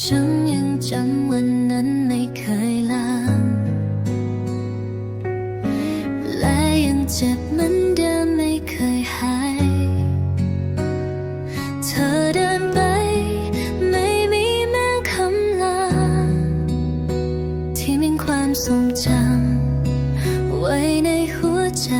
ฉันยังจำวันนั้นไม่เคยลืมและยังเจ็บเหมือนเดิมไม่เคยหาย เธอเดินไปไม่มีแม้คำลา ที่มีความทรงจำไว้ในหัวใจ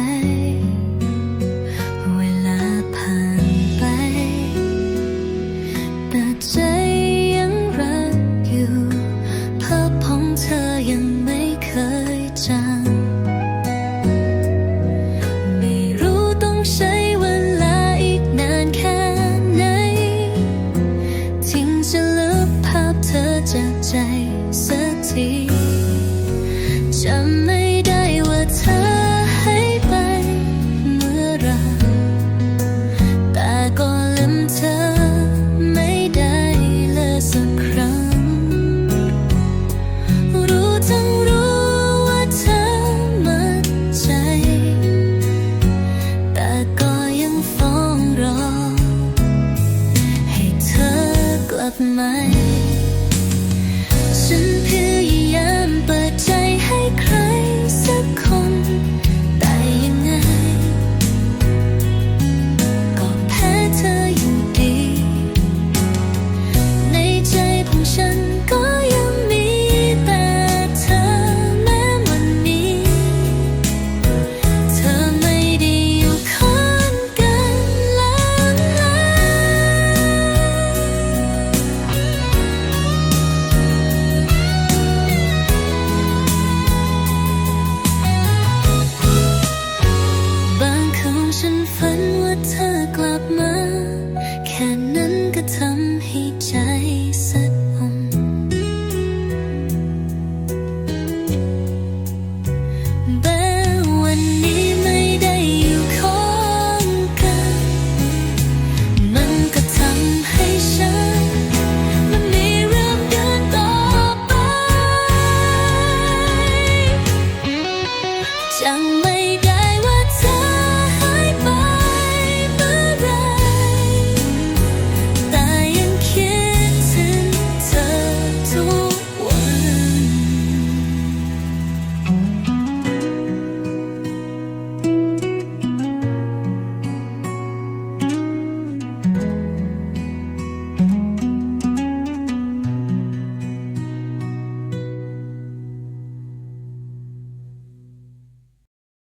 ลัไหมฉันพยายามเปิดใจ ฝันว่าเธอกลับ